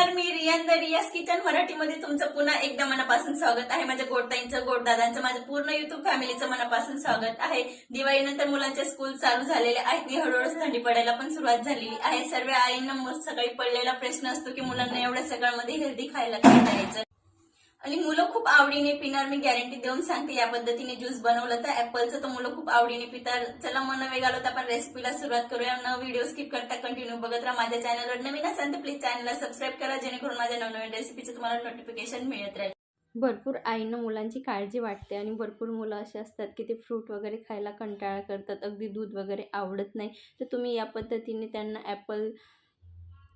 नमस्कार मी Riyan the Riya's kitchen मराठीमध्ये तुमचं पुन्हा एकदा मनापासून स्वागत आहे. माझ्या गोडताईंचं गोडदादांचं माझ्या पूर्ण युट्यूब फॅमिलीचं मनापासून स्वागत आहे. दिवाळीनंतर मुलांचे स्कूल चालू झालेले आहेत. मी हळूहळू थंडी पडायला पण सुरुवात झालेली आहे. सर्व आईंना मस्त सकाळी पडलेला प्रश्न असतो की मुलांना एवढ्या सकाळमध्ये हेल्दी खायला काय करायचं? आणि मुलं खूप आवडीने पिणार मी गॅरंटी देऊन सांगते या पद्धतीने ज्यूस बनवलं तर ऍपलचं तर मुलं खूप आवडीने पितात. चला मन वेग तर आपण रेसिपीला सुरुवात करूया. न व्हिडिओ स्किप करता कंटिन्यू बघत राहा माझ्या चॅनलवर नवीन असेल तर प्लीज चॅनलला सबस्क्राईब करा जेणेकरून माझ्या नवनवीन रेसिपीचं तुम्हाला नोटिफिकेशन मिळत राहील. भरपूर आईनं मुलांची काळजी वाटते आणि भरपूर मुलं असे असतात की ते फ्रूट वगैरे खायला कंटाळा करतात. अगदी दूध वगैरे आवडत नाही. तर तुम्ही या पद्धतीने त्यांना ॲपल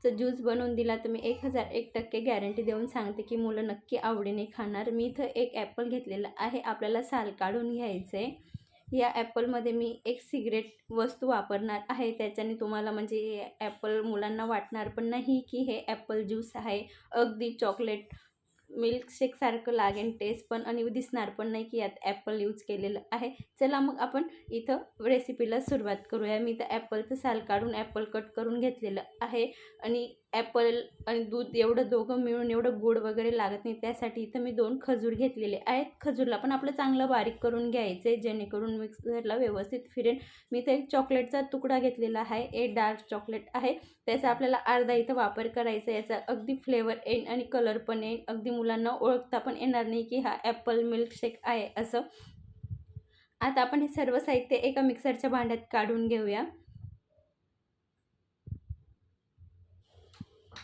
ॲपलचं ज्यूस बनवून दिला तर मी एक हजार एक टक्के गॅरंटी देऊन सांगते की मुलं नक्की आवडीने खाणार. मी इथं एक ॲपल घेतलेला आहे. आपल्याला साल काढून घ्यायचं. आहे या ॲपलमध्ये मी एक सिगरेट वस्तू वापरणार आहे. त्याच्याने तुम्हाला म्हणजे ॲपल मुलांना वाटणार पण नाही की हे ॲपल ज्यूस आहे. अगदी चॉकलेट मिल्कशेकसारखं लागेल टेस्ट पण आणि दिसणार पण नाही की यात ॲपल यूज केलेलं आहे. चला मग आपण इथं रेसिपीला सुरुवात करूया. मी तर ॲपलचं साल काढून ॲपल कट करून घेतलेलं आहे. आणि ॲपल आणि दूध एवढं दोघं मिळून एवढं गोड वगैरे लागत नाही त्यासाठी इथं मी दोन खजूर घेतलेले आहेत. खजूरला पण आपलं चांगलं बारीक करून घ्यायचं आहे जेणेकरून मिक्सरला व्यवस्थित फिरेन. मी इथं एक चॉकलेटचा तुकडा घेतलेला आहे एक डार्क चॉकलेट आहे. त्याचा आपल्याला अर्धा इथं वापर करायचा याचा अगदी फ्लेवर येईल आणि कलर पण येईल अगदी मुलांना ओळखता पण येणार नाही की हा ॲपल मिल्कशेक आहे असं. आता आपण हे सर्व साहित्य एका मिक्सरच्या भांड्यात काढून घेऊया.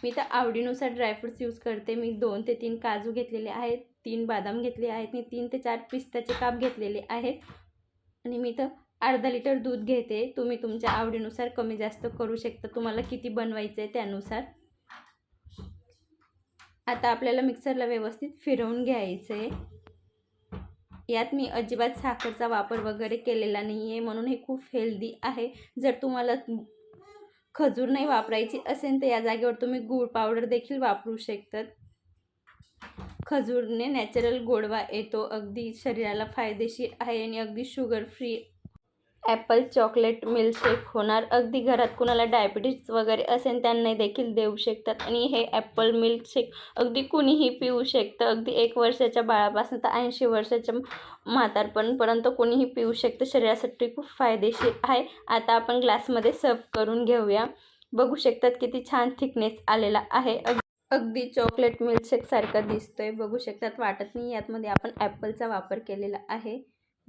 मी तर आवडीनुसार ड्रायफ्रुट्स यूज करते. मी दोन ते तीन काजू घेतलेले आहेत तीन बदाम घेतले आहेत मी तीन ते चार पिस्ताचे काप घेतलेले आहेत. आणि मी तर अर्धा लिटर दूध घेते. तुम्ही तुमच्या आवडीनुसार कमी जास्त करू शकता. तुम्हाला किती बनवायचं आहे त्यानुसार. आता आपल्याला मिक्सरला व्यवस्थित फिरवून घ्यायचं आहे यात मी अजिबात साखरचा वापर वगैरे केलेला नाही आहे म्हणून हे खूप हेल्दी आहे. जर तुम्हाला खजूर नाही वापरायची असेल तर या जागेवर तुम्ही गूळ पावडर देखील वापरू शकतात. खजूरने नॅचरल गोडवा येतो. अगदी शरीराला फायदेशीर आहे आणि अगदी sugar free apple chocolate milkshake होणार. अगदी घरात कुणाला डायबिटीज वगैरे असेल त्यांना देखील देऊ शकतात. आणि हे ॲपल मिल्कशेक अगदी कुणीही पिऊ शकतं. अगदी एक वर्षाच्या बाळापासून तर ऐंशी वर्षाच्या म्हातारपणपर्यंत कोणीही पिऊ शकतं. शरीरासाठी खूप फायदेशीर आहे. आता आपण ग्लासमध्ये सर्व करून घेऊया. बघू शकतात किती छान थिकनेस आलेला आहे. अग अगदी चॉकलेट मिल्कशेकसारखा दिसतोय. बघू शकतात वाटत नाही यातमध्ये आपण ॲपलचा वापर केलेला आहे.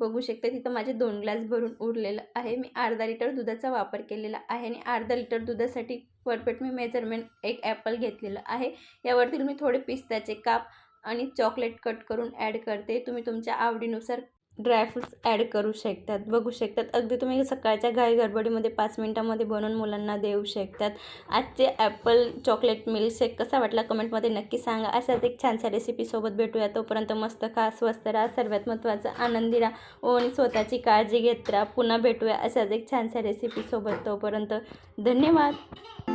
बघू शकता. तिथं माझे दोन ग्लास भरून उरलेलं आहे. मी अर्धा लिटर दुधाचा वापर केलेला आहे आणि अर्धा लिटर दुधासाठी परफेक्ट मी मेजरमेंट एक ॲपल घेतलेलं आहे. यावरती मी थोडे पिस्त्याचे काप आणि चॉकलेट कट करून ॲड करते. तुम्ही तुमच्या आवडीनुसार ड्रायफ्रुट्स ॲड करू शकतात. बघू शकतात. अगदी तुम्ही सकाळच्या घाई गडबडीमध्ये पाच मिनटामध्ये बनवून मुलांना देऊ शकतात. आजचे ॲपल चॉकलेट मिल्कशेक कसा वाटला कमेंटमध्ये नक्की सांगा. अशाच एक छानशा रेसिपीसोबत भेटूया. तोपर्यंत मस्त खा स्वस्त राहा सर्वात महत्त्वाचं आनंदी राहा आणि स्वतःची काळजी घेत राहा. पुन्हा भेटूया अशाच एक छानशा रेसिपीसोबत तोपर्यंत धन्यवाद.